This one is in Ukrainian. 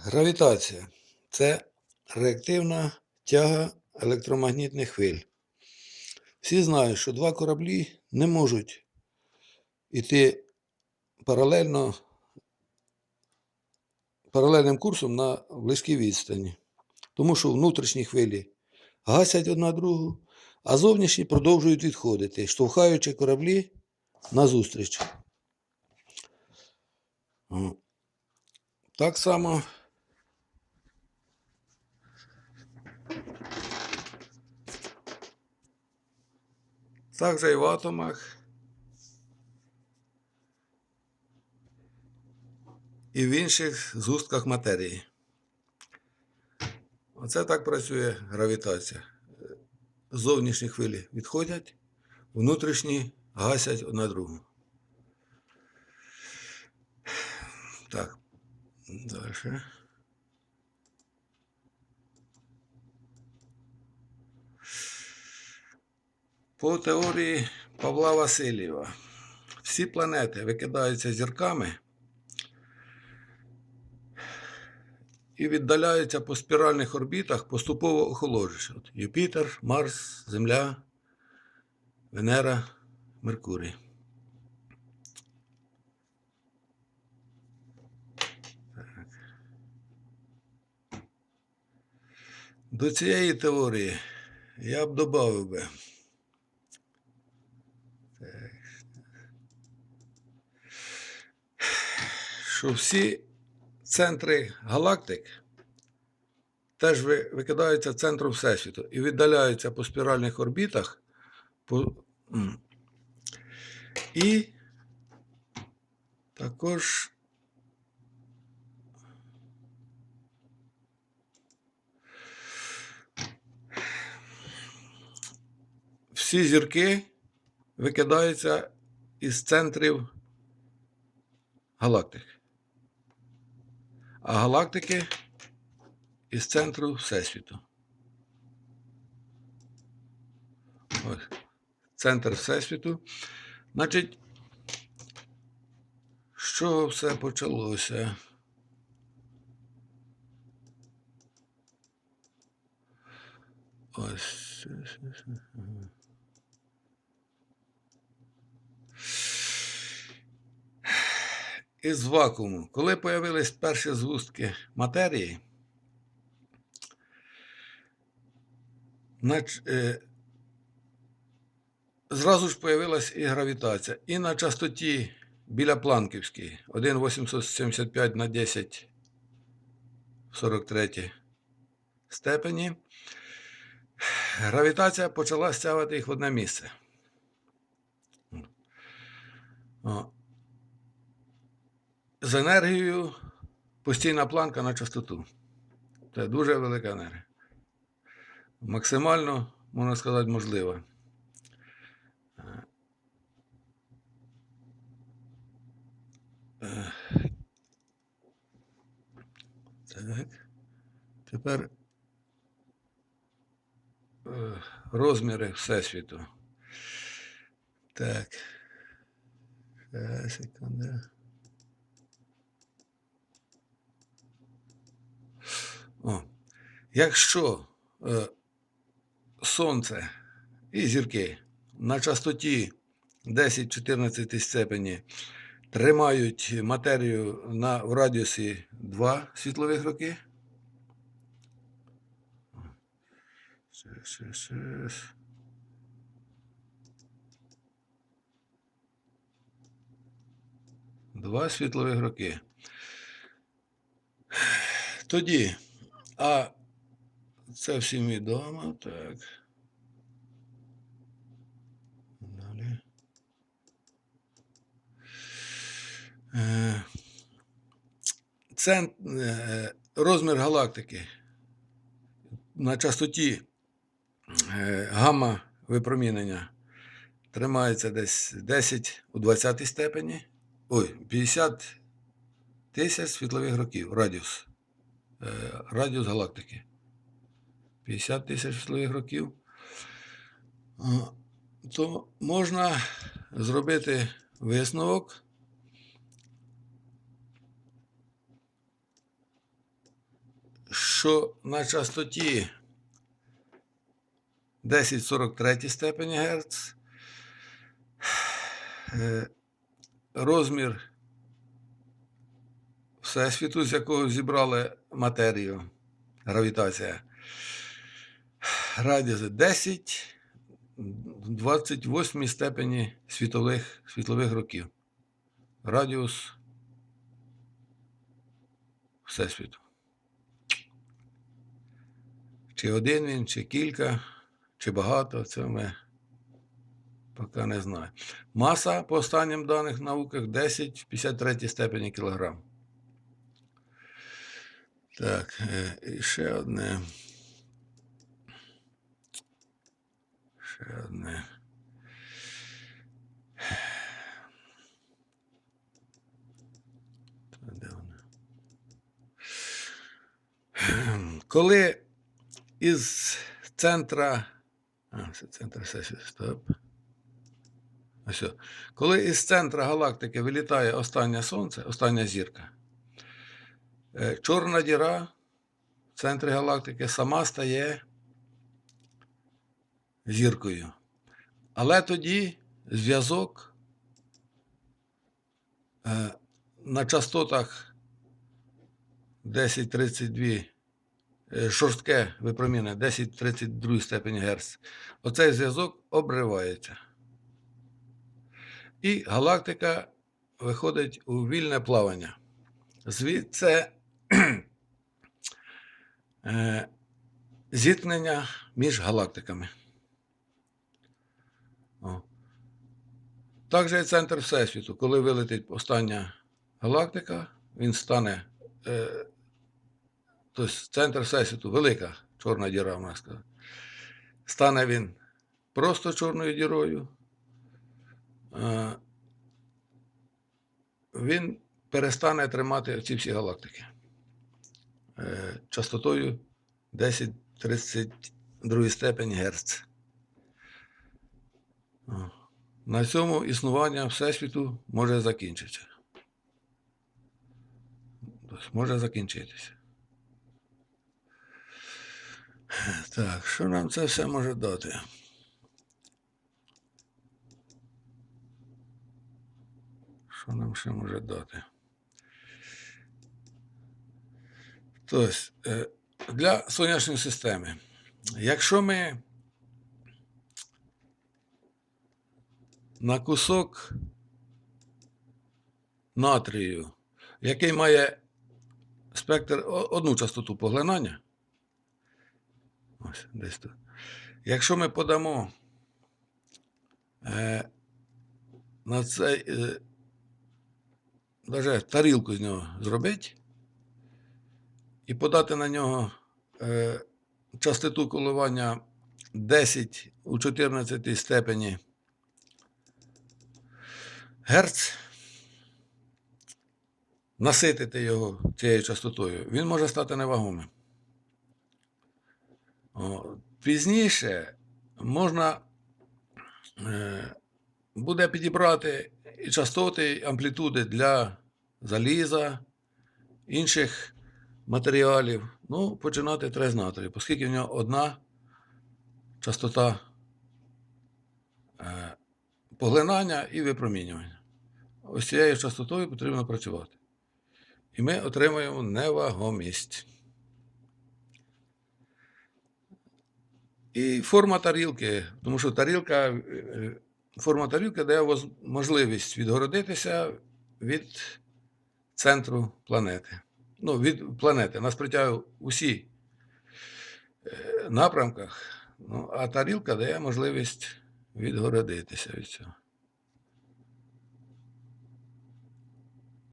Гравітація це реактивна тяга електромагнітних хвиль. Всі знають, що два кораблі не можуть йти паралельно, паралельним курсом на близькій відстані. Тому що внутрішні хвилі гасять одна другу, а зовнішні продовжують відходити, штовхаючи кораблі назустріч. Так само Так же і в атомах. І в інших зустках матерії. Оце так працює гравітація. Зовнішні хвилі відходять, внутрішні гасять одна другу. Так, далі. По теорії Павла Васильєва, всі планети викидаються зірками і віддаляються по спіральних орбітах, поступово охолоджуючи. Юпітер, Марс, Земля, Венера, Меркурій. До цієї теорії я б додав би. Що всі центри галактик теж викидаються центром Всесвіту і віддаляються по спіральних орбітах. По... І також всі зірки викидаються із центрів галактик. А галактики із центру Всесвіту. Ось. Центр Всесвіту. Значить, чого все почалося? Ось. Із вакууму. Коли появились перші згустки матерії, е, зразу ж появилась і гравітація. І на частоті біля Планківській 1,875 на 10 в 43 степені. Гравітація почала стягувати їх в одне місце. З енергією постійна планка на частоту. Це дуже велика енергія. Максимально, можна сказати, можлива. Е, Так. Тепер е, розміри Всесвіту. Так. Ще О. Якщо е, Сонце і зірки на частоті 10-14 степені тримають матерію на, в радіусі 2 світлових роки. Два світлових роки. Тоді, а це всім відомо, так. Далі. Е, Цент, е, розмір галактики на частоті е, гамма випромінення тримається десь 10 у 20 степені. Ой, 50 тисяч світлових років радіус. Е, радіус галактики. 50 тисяч світлових років. То можна зробити висновок. що на частоті 1043 степені Гц е, розмір Всесвіту, з якого зібрали матерію, гравітація, радіус 10 28 степені світлових, світлових років. Радіус Всесвіту. Чи один він, чи кілька, чи багато, це ми поки не знаємо. Маса, по останнім даних науках, 10 в 53 степені кілограм. Так, і ще одне. Ще одне. Де воно? Коли із центра. А, це центр сесії. Стоп. Ось. Коли із центра галактики вилітає останнє сонце, остання зірка, чорна діра в центрі галактики сама стає зіркою. Але тоді зв'язок е, на частотах 1032 е, шорстке випромінення 1032 степені Герц, оцей зв'язок обривається. І галактика виходить у вільне плавання. Звідси е, зіткнення між галактиками. О. Так же і центр Всесвіту. Коли вилетить остання галактика, він стане. Е, тобто центр Всесвіту, велика чорна діра, можна сказати. Стане він просто чорною дірою. Е, він перестане тримати ці всі галактики е, частотою 1032 степень Герц. На цьому існування Всесвіту може закінчитися. Може закінчитися. Так, що нам це все може дати? Що нам ще може дати? Тобто, для сонячної системи, якщо ми на кусок натрію, який має спектр одну частоту поглинання, ось десь тут. Якщо ми подамо е, на цей е, даже тарілку з нього зробити і подати на нього е, частоту коливання 10 у 14 степені. Герц, наситити його цією частотою, він може стати невагомим. О, пізніше можна е, буде підібрати і частоти, і амплітуди для заліза, інших матеріалів. Ну, починати треба з оскільки в нього одна частота е, поглинання і випромінювання. Ось цією частотою потрібно працювати. І ми отримаємо невагомість. І форма тарілки, тому що тарілка, е, форма тарілки дає можливість відгородитися від центру планети. Ну, від планети. Нас притягує усі е, напрямках, ну, а тарілка дає можливість відгородитися від цього.